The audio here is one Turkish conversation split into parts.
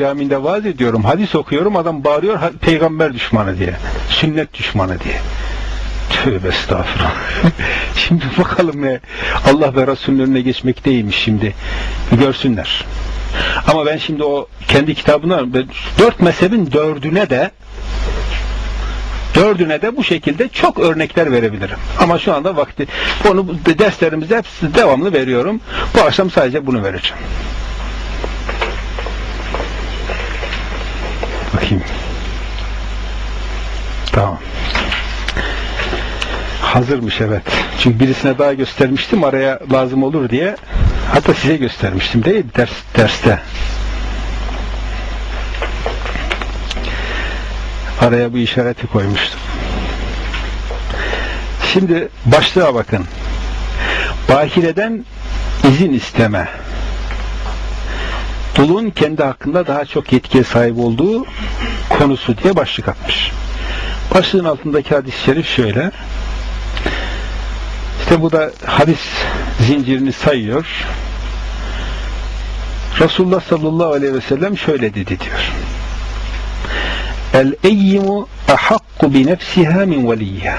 caminde vaaz ediyorum, hadis okuyorum, adam bağırıyor peygamber düşmanı diye, sünnet düşmanı diye. Tövbe estağfurullah. şimdi bakalım ne Allah ve Resulünün önüne geçmek neymiş şimdi. Görsünler. Ama ben şimdi o kendi kitabına dört mezhebin dördüne de dördüne de bu şekilde çok örnekler verebilirim. Ama şu anda vakti onu derslerimizde hepsi devamlı veriyorum. Bu akşam sadece bunu vereceğim. Bakayım. Tamam. Hazırmış evet. Çünkü birisine daha göstermiştim araya lazım olur diye. Hatta size göstermiştim değil? Ders, derste. Araya bu işareti koymuştum. Şimdi başlığa bakın. Bakireden izin isteme. Dulun kendi hakkında daha çok yetkiye sahip olduğu konusu diye başlık atmış. Başlığın altındaki hadis-i şerif şöyle. İşte bu da hadis zincirini sayıyor. Resulullah sallallahu aleyhi ve sellem şöyle dedi diyor. El eyyimu ahakku bi nefsiha min veliyha.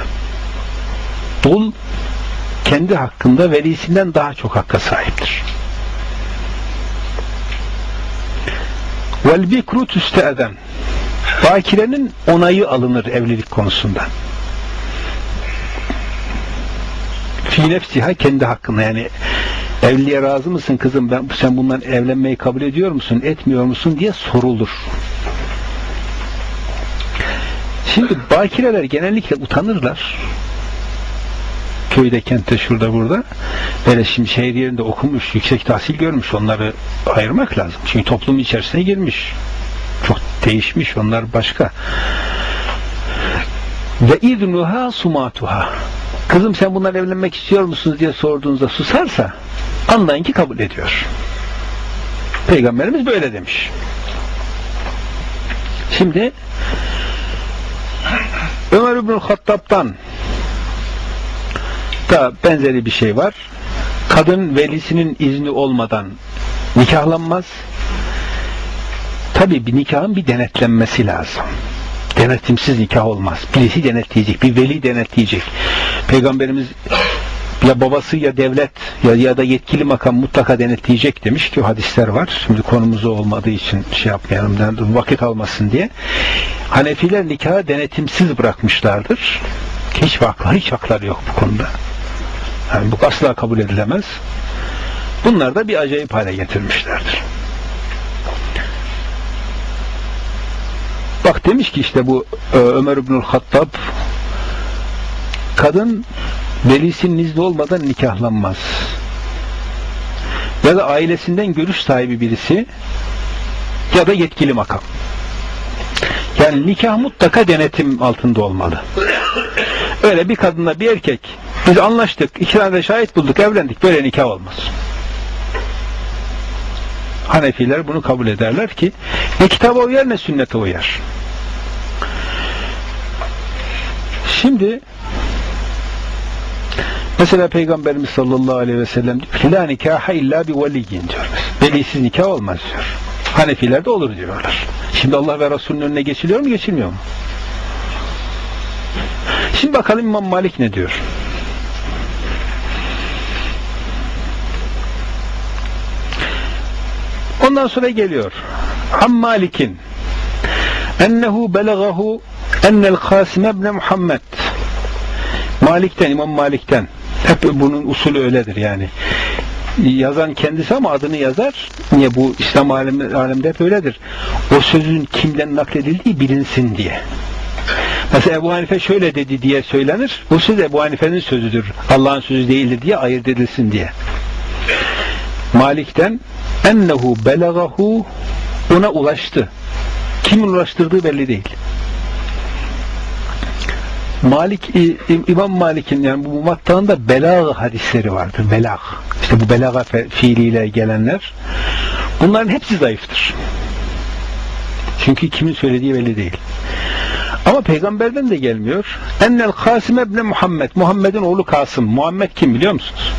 Dul kendi hakkında velisinden daha çok hakka sahiptir. Vel bikru tüste'eden. Bakirenin onayı alınır evlilik konusunda. Fi nefsiha kendi hakkında yani evliliğe razı mısın kızım ben sen bundan evlenmeyi kabul ediyor musun etmiyor musun diye sorulur. Şimdi bakireler genellikle utanırlar. Köyde, kentte, şurada, burada. Böyle şimdi şehir yerinde okumuş, yüksek tahsil görmüş. Onları ayırmak lazım. Çünkü toplumun içerisine girmiş. Çok değişmiş. Onlar başka. Ve idnuha sumatuha. Kızım sen bundan evlenmek istiyor musunuz diye sorduğunuzda susarsa anlayın ki kabul ediyor. Peygamberimiz böyle demiş. Şimdi Ömer İbnül Hattab'dan da benzeri bir şey var. Kadın velisinin izni olmadan nikahlanmaz. Tabi bir nikahın bir denetlenmesi lazım. Denetimsiz nikah olmaz. Birisi denetleyecek, bir veli denetleyecek. Peygamberimiz ya babası ya devlet ya, ya da yetkili makam mutlaka denetleyecek demiş ki o hadisler var. Şimdi konumuz olmadığı için şey yapmayalım vakit almasın diye. Hanefiler nikahı denetimsiz bırakmışlardır. Hiç hakları, hiç hakları yok bu konuda. Yani bu asla kabul edilemez. Bunlar da bir acayip hale getirmişlerdir. Bak demiş ki işte bu e, Ömer İbnül Hattab kadın velisinin izni olmadan nikahlanmaz. Ya da ailesinden görüş sahibi birisi ya da yetkili makam. Yani nikah mutlaka denetim altında olmalı. Öyle bir kadınla bir erkek biz anlaştık, iki tane de şahit bulduk, evlendik. Böyle nikah olmaz. Hanefiler bunu kabul ederler ki ne kitaba uyar ne sünnete uyar. Şimdi mesela Peygamberimiz sallallahu aleyhi ve sellem diyor la nikaha illa bi veliyyin diyor. Velisiz nikah olmaz diyor. Hanefiler de olur diyorlar. Şimdi Allah ve Resulünün önüne geçiliyor mu geçilmiyor mu? Şimdi bakalım İmam Malik ne diyor? Ondan sonra geliyor. Ham Malik'in. Ennehu belagahu ennel Kasim ibn Muhammed. Malik'ten, İmam Malik'ten. Hep bunun usulü öyledir yani. Yazan kendisi ama adını yazar. Niye? Bu İslam alemde hep öyledir. O sözün kimden nakledildiği bilinsin diye. Mesela Ebu Hanife şöyle dedi diye söylenir. Bu söz Ebu Hanife'nin sözüdür. Allah'ın sözü değildir diye ayırt edilsin diye. Malik'ten ennehu belagahu ona ulaştı. Kimin ulaştırdığı belli değil. Malik İmam Malik'in yani bu muvattağında belag hadisleri vardır. Belag. İşte bu belaga fiiliyle gelenler bunların hepsi zayıftır. Çünkü kimin söylediği belli değil. Ama peygamberden de gelmiyor. Ennel Kasım ebne Muhammed. Muhammed'in oğlu Kasım. Muhammed kim biliyor musunuz?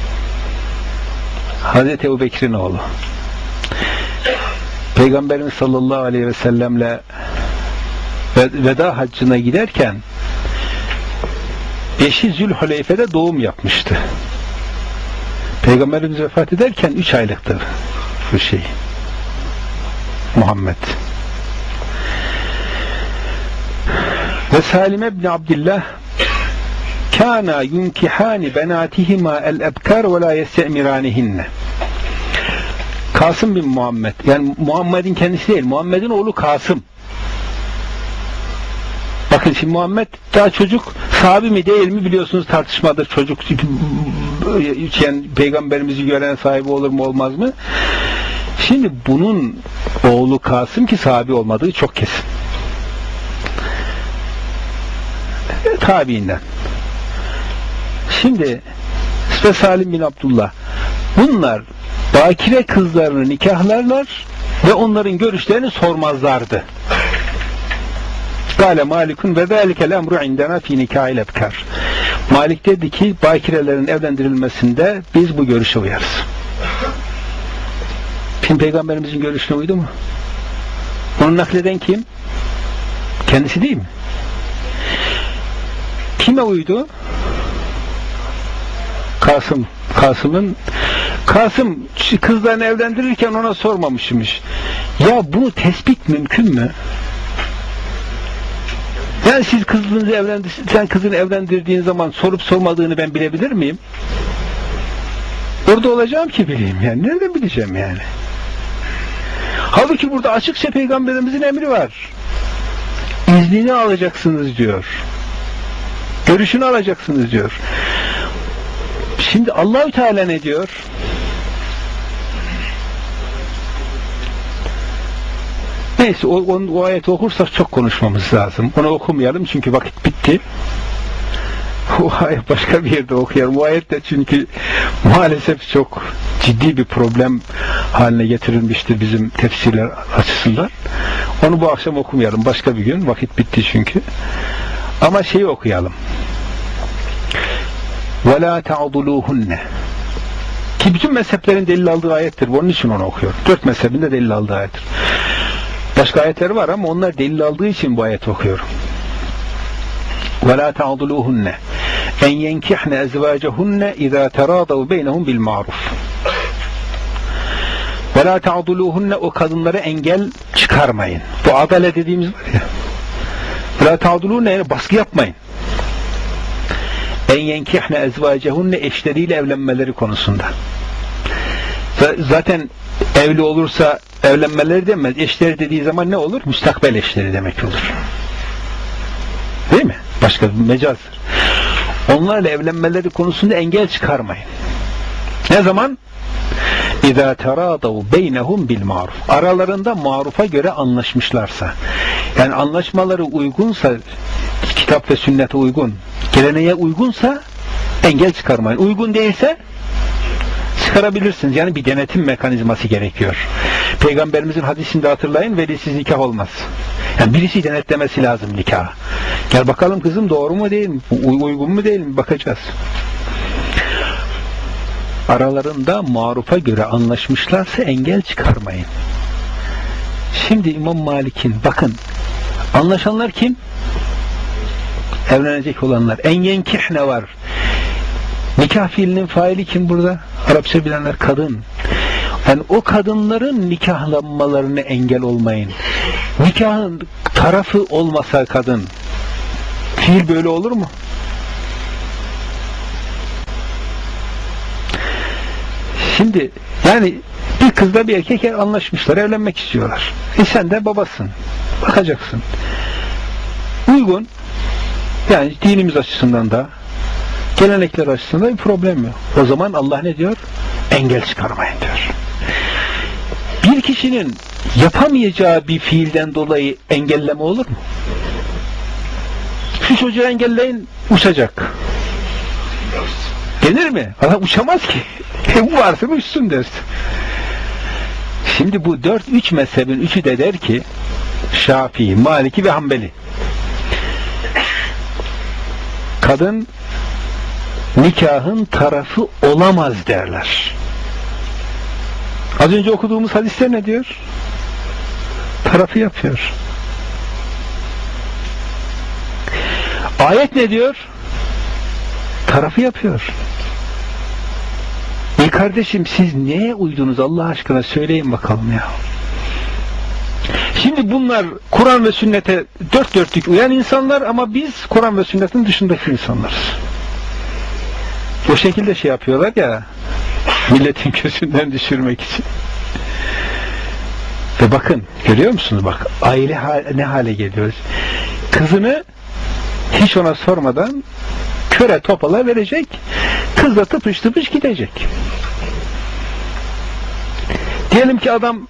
Hazreti Ebu Bekir'in oğlu. Peygamberimiz sallallahu aleyhi ve sellemle ve- veda haccına giderken eşi Zülhuleyfe'de doğum yapmıştı. Peygamberimiz vefat ederken 3 aylıktı bu şey. Muhammed. Ve Salim ibn Abdullah kana yunkihani benatihima el ebkar ve la yestemiranihinne. Kasım bin Muhammed. Yani Muhammed'in kendisi değil. Muhammed'in oğlu Kasım. Bakın şimdi Muhammed daha çocuk sahabi mi değil mi biliyorsunuz tartışmadır çocuk yani peygamberimizi gören sahibi olur mu olmaz mı? Şimdi bunun oğlu Kasım ki sahabi olmadığı çok kesin. E, Tabiinden. Şimdi ve Salim bin Abdullah bunlar bakire kızlarını nikahlarlar ve onların görüşlerini sormazlardı. Kale Malikun ve zâlikel emru indena fi nikahil ebkar. Malik dedi ki bakirelerin evlendirilmesinde biz bu görüşe uyarız. Kim peygamberimizin görüşüne uydu mu? Onu nakleden kim? Kendisi değil mi? Kime uydu? Kasım. Kasım'ın Kasım kızlarını evlendirirken ona sormamışmış. Ya bunu tespit mümkün mü? Yani siz kızınızı evlendir, sen kızını evlendirdiğin zaman sorup sormadığını ben bilebilir miyim? Orada olacağım ki bileyim yani. Nereden bileceğim yani? Halbuki burada açıkça peygamberimizin emri var. İznini alacaksınız diyor. Görüşünü alacaksınız diyor. Şimdi Allahü Teala ne diyor? Neyse o, o, o ayeti okursak çok konuşmamız lazım. Onu okumayalım çünkü vakit bitti. O ayet başka bir yerde okuyalım. O ayet de çünkü maalesef çok ciddi bir problem haline getirilmiştir bizim tefsirler açısından. Onu bu akşam okumayalım. Başka bir gün. Vakit bitti çünkü. Ama şeyi okuyalım. وَلَا تَعْضُلُوهُنَّ Ki bütün mezheplerin delil aldığı ayettir. Onun için onu okuyor. Dört mezhebinde delil aldığı ayettir. Başka ayetler var ama onlar delil aldığı için bu ayeti okuyorum. وَلَا تَعْضُلُوهُنَّ اَنْ يَنْكِحْنَ اَزْوَاجَهُنَّ اِذَا تَرَاضَوْا بَيْنَهُمْ بِالْمَعْرُفِ وَلَا تَعْضُلُوهُنَّ O kadınlara engel çıkarmayın. Bu adalet dediğimiz var ya. وَلَا تَعْضُلُوهُنَّ yani baskı yapmayın. En yenkihne ezvacehunne eşleriyle evlenmeleri konusunda. Ve Zaten evli olursa evlenmeleri demez. Eşleri dediği zaman ne olur? Müstakbel eşleri demek olur. Değil mi? Başka bir mecazdır. Onlarla evlenmeleri konusunda engel çıkarmayın. Ne zaman? Terâdav beynehum bil maruf. Aralarında marufa göre anlaşmışlarsa. Yani anlaşmaları uygunsa kitap ve sünnete uygun, geleneğe uygunsa engel çıkarmayın. Uygun değilse çıkarabilirsiniz. Yani bir denetim mekanizması gerekiyor. Peygamberimizin hadisinde hatırlayın velisiz nikah olmaz. Yani birisi denetlemesi lazım nikah. Gel bakalım kızım doğru mu değil mi? Uygun mu değil mi? Bakacağız. Aralarında marufa göre anlaşmışlarsa engel çıkarmayın. Şimdi İmam Malik'in bakın anlaşanlar kim? Evlenecek olanlar. En yenkihne var. Nikah fiilinin faili kim burada? Arapça bilenler kadın. Yani o kadınların nikahlanmalarını engel olmayın. Nikahın tarafı olmasa kadın fiil böyle olur mu? Şimdi yani bir kızla bir erkek anlaşmışlar, evlenmek istiyorlar. E sen de babasın. Bakacaksın. Uygun. Yani dinimiz açısından da gelenekler açısından bir problem yok. O zaman Allah ne diyor? Engel çıkarmayın diyor. Bir kişinin yapamayacağı bir fiilden dolayı engelleme olur mu? Şu çocuğu engelleyin uçacak. Denir mi? Adam uçamaz ki. E, bu varsın uçsun dersin. Şimdi bu dört üç mezhebin üçü de der ki Şafii, Maliki ve Hanbeli. Kadın nikahın tarafı olamaz derler. Az önce okuduğumuz hadisler ne diyor? tarafı yapıyor. Ayet ne diyor? Tarafı yapıyor. E kardeşim siz neye uydunuz Allah aşkına söyleyin bakalım ya. Şimdi bunlar Kur'an ve sünnete dört dörtlük uyan insanlar ama biz Kur'an ve sünnetin dışındaki insanlarız. O şekilde şey yapıyorlar ya milletin gözünden düşürmek için. Ve bakın görüyor musunuz bak aile ne hale geliyoruz. Kızını hiç ona sormadan köre topala verecek. Kız da tıpış tıpış gidecek. Diyelim ki adam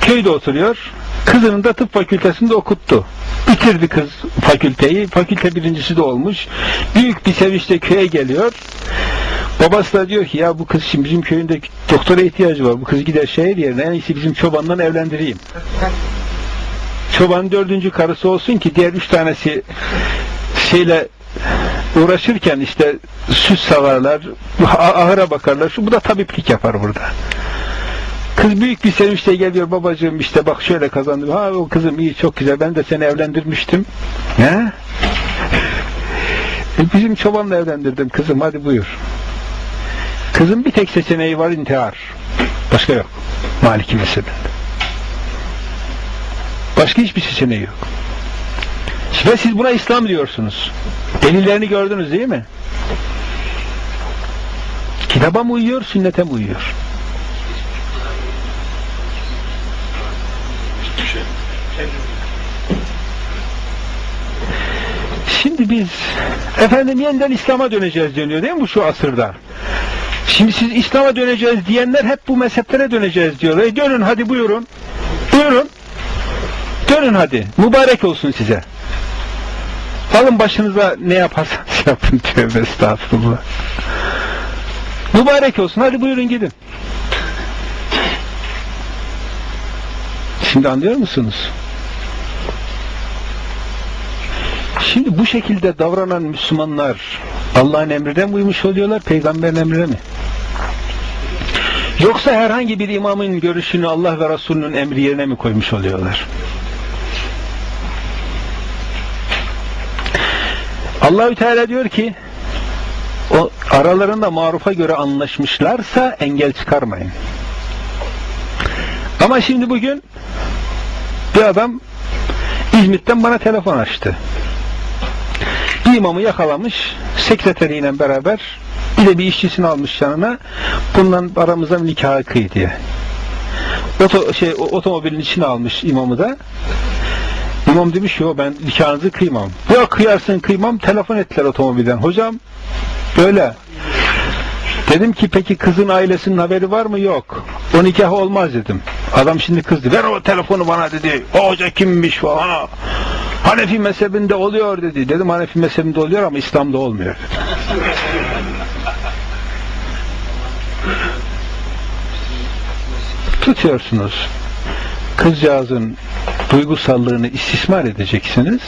köyde oturuyor. Kızının da tıp fakültesinde okuttu. Bitirdi kız fakülteyi. Fakülte birincisi de olmuş. Büyük bir sevinçle köye geliyor. Babası da diyor ki ya bu kız şimdi bizim köyünde doktora ihtiyacı var. Bu kız gider şehir yerine en iyisi bizim çobandan evlendireyim. Çobanın dördüncü karısı olsun ki diğer üç tanesi şeyle uğraşırken işte süs savarlar, ah- ahıra bakarlar. Şu bu da tabiplik yapar burada. Kız büyük bir sevinçle geliyor babacığım işte bak şöyle kazandım. Ha o kızım iyi çok güzel ben de seni evlendirmiştim. Ne? E, bizim çobanla evlendirdim kızım hadi buyur. Kızın bir tek seçeneği var intihar. Başka yok. Maliki mezhebinde. Başka hiçbir seçeneği yok. Ve siz buna İslam diyorsunuz. Delillerini gördünüz değil mi? Kitaba mı uyuyor, sünnete mi uyuyor? Şimdi biz efendim yeniden İslam'a döneceğiz deniyor değil mi bu şu asırda? Şimdi siz İslam'a döneceğiz diyenler hep bu mezheplere döneceğiz diyorlar. E dönün hadi buyurun. Buyurun. Dönün hadi. Mübarek olsun size. Alın başınıza ne yaparsanız yapın tövbe estağfurullah. Mübarek olsun hadi buyurun gidin. Şimdi anlıyor musunuz? Şimdi bu şekilde davranan Müslümanlar Allah'ın emrine mi uymuş oluyorlar, peygamberin emrine mi? Yoksa herhangi bir imamın görüşünü Allah ve Resulünün emri yerine mi koymuş oluyorlar? Allahü Teala diyor ki o aralarında marufa göre anlaşmışlarsa engel çıkarmayın. Ama şimdi bugün bir adam İzmit'ten bana telefon açtı. Bir imamı yakalamış, sekreteriyle beraber bir de bir işçisini almış yanına. Bundan aramızda nikahı kıy diye. Oto, şey, otomobilin içine almış imamı da. İmam demiş ki "Yo, ben nikahınızı kıymam. Yok kıyarsın kıymam. Telefon ettiler otomobilden. Hocam böyle. Dedim ki peki kızın ailesinin haberi var mı? Yok. O nikah olmaz dedim. Adam şimdi kızdı. Ver o telefonu bana dedi. O hoca kimmiş falan. Hanefi mezhebinde oluyor dedi. Dedim Hanefi mezhebinde oluyor ama İslam'da olmuyor. Tutuyorsunuz. Kızcağızın duygusallığını istismar edeceksiniz.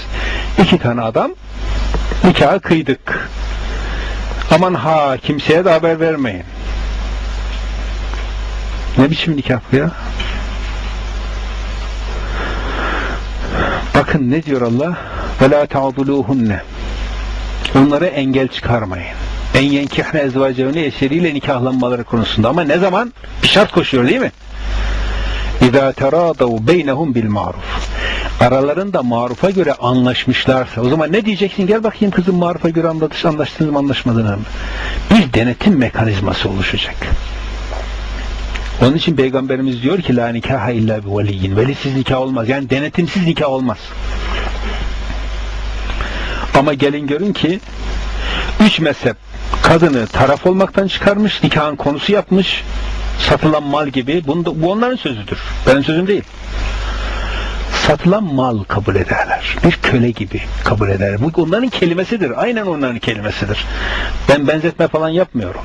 İki tane adam nikahı kıydık. Aman ha kimseye de haber vermeyin. Ne biçim nikah ya? Bakın ne diyor Allah? La ta'duluhunne. Onlara engel çıkarmayın. En yenkihne ezvacevne eseriyle nikahlanmaları konusunda. Ama ne zaman? Bir şart koşuyor değil mi? İzâ terâdav beynehum bil maruf. Aralarında marufa göre anlaşmışlarsa o zaman ne diyeceksin? Gel bakayım kızım marufa göre anlaş, anlaştınız mı anlaşmadınız mı? Bir denetim mekanizması oluşacak. Onun için Peygamberimiz diyor ki la nikaha illa bi veliyyin. Velisiz nikah olmaz. Yani denetimsiz nikah olmaz. Ama gelin görün ki üç mezhep kadını taraf olmaktan çıkarmış, nikahın konusu yapmış, satılan mal gibi. Bunu bu onların sözüdür. Benim sözüm değil. Satılan mal kabul ederler. Bir köle gibi kabul ederler. Bu onların kelimesidir. Aynen onların kelimesidir. Ben benzetme falan yapmıyorum.